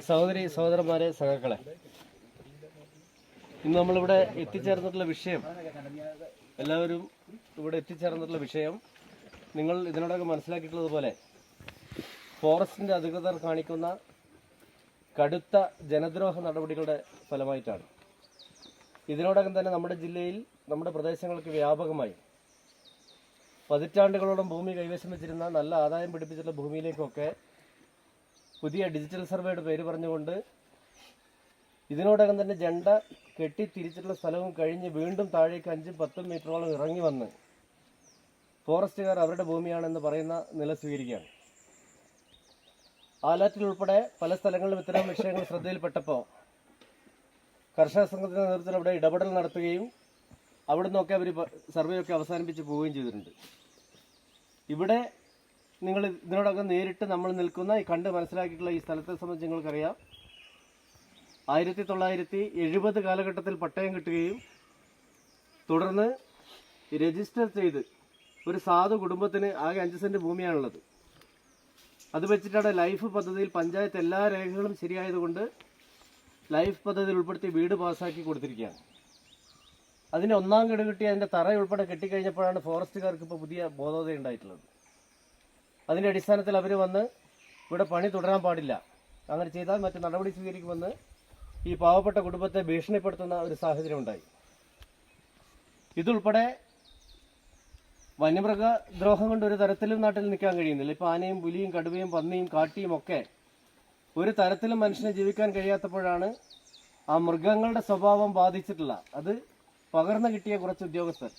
സഹോദരി സഹോദരന്മാരെ സഖാക്കളെ ഇന്ന് നമ്മളിവിടെ എത്തിച്ചേർന്നിട്ടുള്ള വിഷയം എല്ലാവരും ഇവിടെ എത്തിച്ചേർന്നിട്ടുള്ള വിഷയം നിങ്ങൾ ഇതിനോടൊക്കെ മനസ്സിലാക്കിയിട്ടുള്ളതുപോലെ ഫോറസ്റ്റിന്റെ അധികൃതർ കാണിക്കുന്ന കടുത്ത ജനദ്രോഹ നടപടികളുടെ ഫലമായിട്ടാണ്. ഇതിനോടകം തന്നെ നമ്മുടെ ജില്ലയിൽ നമ്മുടെ പ്രദേശങ്ങൾക്ക് വ്യാപകമായി പതിറ്റാണ്ടുകളോളം ഭൂമി കൈവശം വെച്ചിരുന്ന നല്ല ആദായം പിടിപ്പിച്ചിട്ടുള്ള ഭൂമിയിലേക്കൊക്കെ പുതിയ ഡിജിറ്റൽ സർവേയുടെ പേര് പറഞ്ഞുകൊണ്ട് ഇതിനോടകം തന്നെ ജണ്ട കെട്ടി തിരിച്ചിട്ടുള്ള സ്ഥലവും കഴിഞ്ഞ് വീണ്ടും താഴേക്ക് അഞ്ചും പത്തും മീറ്ററോളം ഇറങ്ങി വന്ന് ഫോറസ്റ്റുകാർ അവരുടെ ഭൂമിയാണെന്ന് പറയുന്ന നില സ്വീകരിക്കുകയാണ്. ആലാറ്റിൽ ഉൾപ്പെടെ പല സ്ഥലങ്ങളിലും ഇത്തരം വിഷയങ്ങൾ ശ്രദ്ധയിൽപ്പെട്ടപ്പോൾ കർഷക സംഘത്തിന്റെ നേതൃത്വത്തിൽ അവിടെ ഇടപെടൽ നടത്തുകയും അവിടെ നിന്നൊക്കെ അവർ സർവേ ഒക്കെ അവസാനിപ്പിച്ച് പോവുകയും ചെയ്തിട്ടുണ്ട്. ഇവിടെ നിങ്ങൾ ഇതിനോടൊക്കെ നേരിട്ട് നമ്മൾ നിൽക്കുന്ന ഈ കണ്ട് മനസ്സിലാക്കിയിട്ടുള്ള ഈ സ്ഥലത്തെ സംബന്ധിച്ച് നിങ്ങൾക്കറിയാം. ആയിരത്തി തൊള്ളായിരത്തി എഴുപത് കാലഘട്ടത്തിൽ പട്ടയം കിട്ടുകയും തുടർന്ന് രജിസ്റ്റർ ചെയ്ത് ഒരു സാധു കുടുംബത്തിന് ആകെ അഞ്ച് സെന്റ് ഭൂമിയാണുള്ളത്. അത് വെച്ചിട്ടാണ് ലൈഫ് പദ്ധതിയിൽ പഞ്ചായത്ത് എല്ലാ രേഖകളും ശരിയായതുകൊണ്ട് ലൈഫ് പദ്ധതിയിൽ ഉൾപ്പെടുത്തി വീട് പാസ്സാക്കി കൊടുത്തിരിക്കുകയാണ്. അതിന് ഒന്നാം ഗഡു കിട്ടി അതിന്റെ തറ ഉൾപ്പെടെ കെട്ടിക്കഴിഞ്ഞപ്പോഴാണ് ഫോറസ്റ്റുകാർക്ക് ഇപ്പോൾ പുതിയ ബോധോദയം ഉണ്ടായിട്ടുള്ളത് അതിന്റെ അടിസ്ഥാനത്തിൽ അവർ വന്ന് ഇവിടെ പണി തുടരാൻ പാടില്ല. അങ്ങനെ ചെയ്താൽ മറ്റു നടപടി സ്വീകരിക്കുമെന്ന് ഈ പാവപ്പെട്ട കുടുംബത്തെ ഭീഷണിപ്പെടുത്തുന്ന ഒരു സാഹചര്യം ഉണ്ടായി ഇതുൾപ്പെടെ വന്യമൃഗ ദ്രോഹം കൊണ്ട് ഒരു തരത്തിലും നാട്ടിൽ നിൽക്കാൻ കഴിയുന്നില്ല. ഇപ്പൊ ആനയും പുലിയും കടുവയും പന്നിയും കാട്ടിയും ഒക്കെ ഒരു തരത്തിലും മനുഷ്യനെ ജീവിക്കാൻ കഴിയാത്തപ്പോഴാണ് ആ മൃഗങ്ങളുടെ സ്വഭാവം ബാധിച്ചിട്ടുള്ള അത് പകർന്നു കിട്ടിയ കുറച്ച് ഉദ്യോഗസ്ഥർ.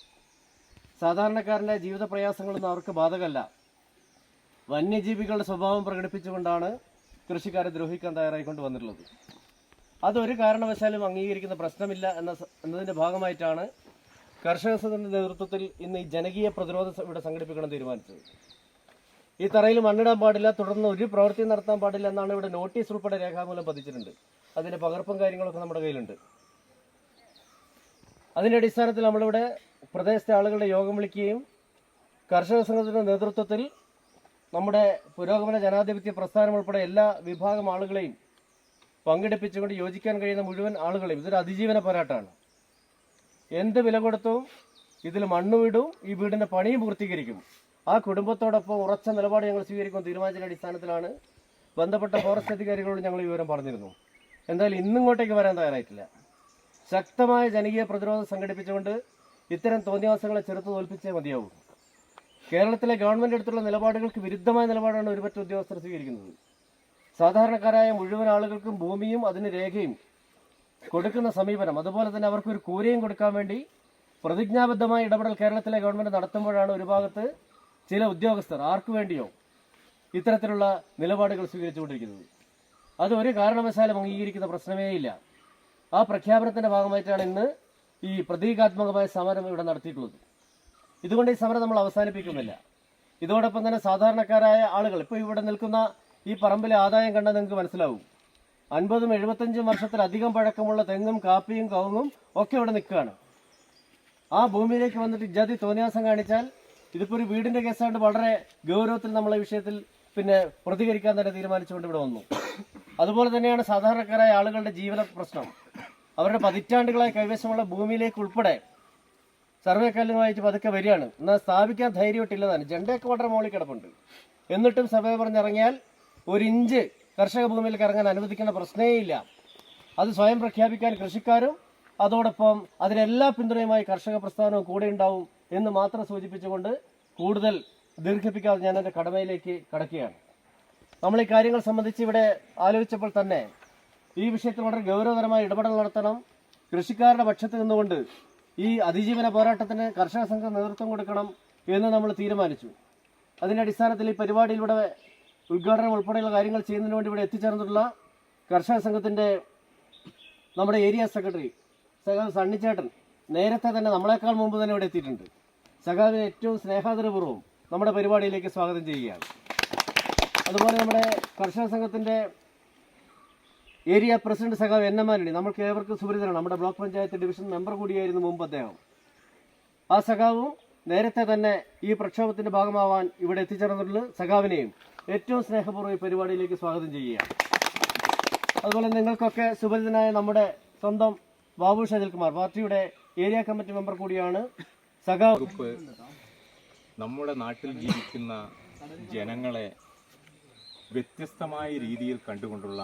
സാധാരണക്കാരന്റെ ജീവിത പ്രയാസങ്ങളൊന്നും അവർക്ക് ബാധകമല്ല. വന്യജീവികളുടെ സ്വഭാവം പ്രകടിപ്പിച്ചുകൊണ്ടാണ് കൃഷിക്കാരെ ദ്രോഹിക്കാൻ തയ്യാറായിക്കൊണ്ട് വന്നിട്ടുള്ളത്. അതൊരു കാരണവശാലും അംഗീകരിക്കുന്ന പ്രശ്നമില്ല എന്ന എന്നതിന്റെ ഭാഗമായിട്ടാണ് കർഷക സംഘത്തിന്റെ നേതൃത്വത്തിൽ ഇന്ന് ഈ ജനകീയ പ്രതിരോധ ഇവിടെ സംഘടിപ്പിക്കണം തീരുമാനിച്ചത് ഈ തറയിൽ മണ്ണിടാൻ പാടില്ല തുടർന്ന് ഒരു പ്രവൃത്തി നടത്താൻ പാടില്ല എന്നാണ് ഇവിടെ നോട്ടീസ് ഉൾപ്പെടെ രേഖാമൂലം പതിച്ചിട്ടുണ്ട്. അതിന്റെ പകർപ്പും കാര്യങ്ങളൊക്കെ നമ്മുടെ കയ്യിലുണ്ട്. അതിന്റെ അടിസ്ഥാനത്തിൽ നമ്മളിവിടെ പ്രദേശത്തെ ആളുകളുടെ യോഗം വിളിക്കുകയും കർഷക സംഘത്തിന്റെ നേതൃത്വത്തിൽ നമ്മുടെ പുരോഗമന ജനാധിപത്യ പ്രസ്ഥാനം ഉൾപ്പെടെ എല്ലാ വിഭാഗം ആളുകളെയും പങ്കെടുപ്പിച്ചുകൊണ്ട് യോജിക്കാൻ കഴിയുന്ന മുഴുവൻ ആളുകളെയും. ഇതൊരു അതിജീവന പോരാട്ടമാണ്. എന്ത് വില കൊടുത്തും? ഇതിൽ മണ്ണ് വിടും ഈ വീടിന്റെ പണിയും പൂർത്തീകരിക്കും. ആ കുടുംബത്തോടൊപ്പം ഉറച്ച നിലപാട് ഞങ്ങൾ സ്വീകരിക്കുന്ന തീരുമാനത്തിന്റെ അടിസ്ഥാനത്തിലാണ് ബന്ധപ്പെട്ട ഫോറസ്റ്റ് അധികാരികളോട് ഞങ്ങൾ വിവരം പറഞ്ഞിരുന്നു. എന്തായാലും ഇന്നിങ്ങോട്ടേക്ക് വരാൻ തയ്യാറായിട്ടില്ല. ശക്തമായ ജനകീയ പ്രതിരോധം സംഘടിപ്പിച്ചുകൊണ്ട് ഇത്തരം തോന്നിയവാസങ്ങളെ ചെറുത്ത് തോൽപ്പിച്ചേ മതിയാവും. കേരളത്തിലെ ഗവൺമെന്റ് എടുത്തുള്ള നിലപാടുകൾക്ക് വിരുദ്ധമായ നിലപാടാണ് ഒരുപറ്റ ഉദ്യോഗസ്ഥർ സ്വീകരിക്കുന്നത്. സാധാരണക്കാരായ മുഴുവൻ ആളുകൾക്കും ഭൂമിയും അതിന് രേഖയും കൊടുക്കുന്ന സമീപനം. അതുപോലെ തന്നെ അവർക്ക് ഒരു കൂരയും കൊടുക്കാൻ വേണ്ടി പ്രതിജ്ഞാബദ്ധമായ ഇടപെടൽ കേരളത്തിലെ ഗവൺമെന്റ് നടത്തുമ്പോഴാണ് ഒരു ഭാഗത്ത് ചില ഉദ്യോഗസ്ഥർ ആർക്കു വേണ്ടിയോ ഇത്തരത്തിലുള്ള നിലപാടുകൾ സ്വീകരിച്ചുകൊണ്ടിരിക്കുന്നത്. അത് ഒരു കാരണവശാലും അംഗീകരിക്കുന്ന പ്രശ്നമേ ഇല്ല. ആ പ്രഖ്യാപനത്തിന്റെ ഭാഗമായിട്ടാണ് ഇന്ന് ഈ പ്രതീകാത്മകമായ സമരം ഇവിടെ നടത്തിയിട്ടുള്ളത്. ഇതുകൊണ്ട് ഈ സമരം നമ്മൾ അവസാനിപ്പിക്കുന്നില്ല. ഇതോടൊപ്പം തന്നെ സാധാരണക്കാരായ ആളുകൾ ഇപ്പോൾ ഇവിടെ നിൽക്കുന്ന ഈ പറമ്പിലെ ആദായം കണ്ടാൽ നിങ്ങൾക്ക് മനസ്സിലാവും. അൻപതും എഴുപത്തഞ്ചും വർഷത്തിലധികം പഴക്കമുള്ള തെങ്ങും കാപ്പിയും കവുങ്ങും ഒക്കെ ഇവിടെ നിൽക്കുകയാണ്. ആ ഭൂമിയിലേക്ക് വന്നിട്ട് ഇജാതി തോന്നിയാസം കാണിച്ചാൽ ഇതിപ്പോൾ ഒരു വീടിന്റെ കേസായിട്ട് വളരെ ഗൗരവത്തിൽ നമ്മളെ വിഷയത്തിൽ പിന്നെ പ്രതികരിക്കാൻ തന്നെ തീരുമാനിച്ചുകൊണ്ട് ഇവിടെ വന്നു. അതുപോലെ തന്നെയാണ് സാധാരണക്കാരായ ആളുകളുടെ ജീവന പ്രശ്നം. അവരുടെ പതിറ്റാണ്ടുകളായി കൈവശമുള്ള ഭൂമിയിലേക്ക് ഉൾപ്പെടെ സർവേ കല്ലുമായിട്ട് പതുക്കെ വരികയാണ്. എന്നാൽ സ്ഥാപിക്കാൻ ധൈര്യമായിട്ടില്ലതാണ് ജണ്ടയൊക്കെ വളരെ മോളിൽ കിടപ്പുണ്ട്. എന്നിട്ടും സർവേ പറഞ്ഞിറങ്ങിയാൽ ഒരു ഇഞ്ച് കർഷക ഭൂമിയിലേക്ക് ഇറങ്ങാൻ അനുവദിക്കേണ്ട പ്രശ്നേയില്ല. അത് സ്വയം പ്രഖ്യാപിക്കാൻ കൃഷിക്കാരും അതോടൊപ്പം അതിനെല്ലാ പിന്തുണയുമായി കർഷക പ്രസ്ഥാനവും കൂടെ ഉണ്ടാവും എന്ന് മാത്രം സൂചിപ്പിച്ചുകൊണ്ട് കൂടുതൽ ദീർഘിപ്പിക്കാതെ ഞാൻ എന്റെ കടമയിലേക്ക് കടക്കുകയാണ്. നമ്മൾ ഈ കാര്യങ്ങൾ സംബന്ധിച്ച് ഇവിടെ ആലോചിച്ചപ്പോൾ തന്നെ ഈ വിഷയത്തിൽ വളരെ ഗൗരവതരമായ ഇടപെടൽ നടത്തണം. കൃഷിക്കാരുടെ പക്ഷത്ത് നിന്നുകൊണ്ട് ഈ അതിജീവന പോരാട്ടത്തിന് കർഷക സംഘം നേതൃത്വം കൊടുക്കണം എന്ന് നമ്മൾ തീരുമാനിച്ചു. അതിന്റെ അടിസ്ഥാനത്തിൽ ഈ പരിപാടിയിലൂടെ ഉദ്ഘാടനം ഉൾപ്പെടെയുള്ള കാര്യങ്ങൾ ചെയ്യുന്നതിന് വേണ്ടി ഇവിടെ എത്തിച്ചേർന്നിട്ടുള്ള കർഷക സംഘത്തിന്റെ നമ്മുടെ ഏരിയ സെക്രട്ടറി സഖാവ് സണ്ണിച്ചേട്ടൻ നേരത്തെ തന്നെ നമ്മളെക്കാൾ മുമ്പ് തന്നെ ഇവിടെ എത്തിയിട്ടുണ്ട്. സഖാവിനെ ഏറ്റവും സ്നേഹാദരപൂർവം നമ്മുടെ പരിപാടിയിലേക്ക് സ്വാഗതം ചെയ്യുകയാണ്. അതുപോലെ നമ്മുടെ കർഷക സംഘത്തിന്റെ ഏരിയ പ്രസിഡന്റ് സഖാവ് എൻ എം ആന്റണി നമ്മൾക്ക് ഏവർക്കും സുപരിതരാണ് നമ്മുടെ ബ്ലോക്ക് പഞ്ചായത്ത് ഡിവിഷൻ മെമ്പർ കൂടിയായിരുന്നു മുമ്പ് അദ്ദേഹം. ആ സഖാവും നേരത്തെ തന്നെ ഈ പ്രക്ഷോഭത്തിന്റെ ഭാഗമാവാൻ ഇവിടെ എത്തിച്ചേർന്നിട്ടുള്ള സഖാവിനെയും. ഏറ്റവും സ്നേഹപൂർവം ഈ പരിപാടിയിലേക്ക് സ്വാഗതം ചെയ്യുകയാണ്. അതുപോലെ നിങ്ങൾക്കൊക്കെ സുപരിതനായ നമ്മുടെ സ്വന്തം ബാബു ഷജിൽകുമാർ പാർട്ടിയുടെ ഏരിയ കമ്മിറ്റി മെമ്പർ കൂടിയാണ് സഖാ നമ്മുടെ നാട്ടിൽ ജീവിക്കുന്ന ജനങ്ങളെ വ്യത്യസ്തമായ രീതിയിൽ കണ്ടുകൊണ്ടുള്ള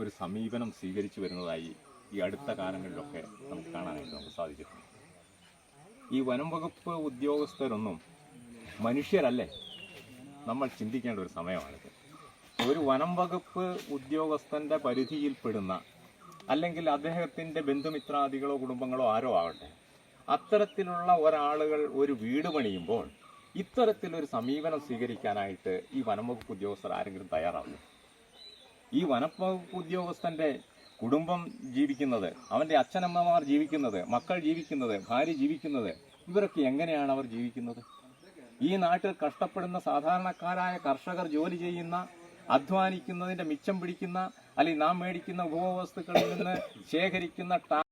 ഒരു സമീപനം സ്വീകരിച്ചു വരുന്നതായി ഈ അടുത്ത കാലങ്ങളിലൊക്കെ നമുക്ക് കാണാനായിട്ട് നമുക്ക് സാധിച്ചിട്ടുണ്ട്. ഈ വനം വകുപ്പ് ഉദ്യോഗസ്ഥരൊന്നും മനുഷ്യരല്ലേ? നമ്മൾ ചിന്തിക്കേണ്ട ഒരു സമയമാണിത് ഒരു വനം വകുപ്പ് ഉദ്യോഗസ്ഥന്റെ പരിധിയിൽപ്പെടുന്ന അല്ലെങ്കിൽ അദ്ദേഹത്തിന്റെ ബന്ധുമിത്രാദികളോ കുടുംബങ്ങളോ ആരോ ആകട്ടെ അത്തരത്തിലുള്ള ഒരാളുകൾ ഒരു വീട് പണിയുമ്പോൾ ഇത്തരത്തിലൊരു സമീപനം സ്വീകരിക്കാനായിട്ട് ഈ വനംവകുപ്പ് ഉദ്യോഗസ്ഥർ ആരെങ്കിലും തയ്യാറാവുന്നു ഈ വനംവകുപ്പ് ഉദ്യോഗസ്ഥന്റെ കുടുംബം ജീവിക്കുന്നത് അവന്റെ അച്ഛനമ്മമാർ ജീവിക്കുന്നത് മക്കൾ ജീവിക്കുന്നത് ഭാര്യ ജീവിക്കുന്നത് ഇവരൊക്കെ എങ്ങനെയാണ് അവർ ജീവിക്കുന്നത്? ഈ നാട്ടിൽ കഷ്ടപ്പെടുന്ന സാധാരണക്കാരായ കർഷകർ ജോലി ചെയ്യുന്ന അധ്വാനിക്കുന്നതിന്റെ മിച്ചം പിടിക്കുന്ന അല്ലെങ്കിൽ നാം മേടിക്കുന്ന ഉപഭോഗ വസ്തുക്കളിൽ നിന്ന് ശേഖരിക്കുന്ന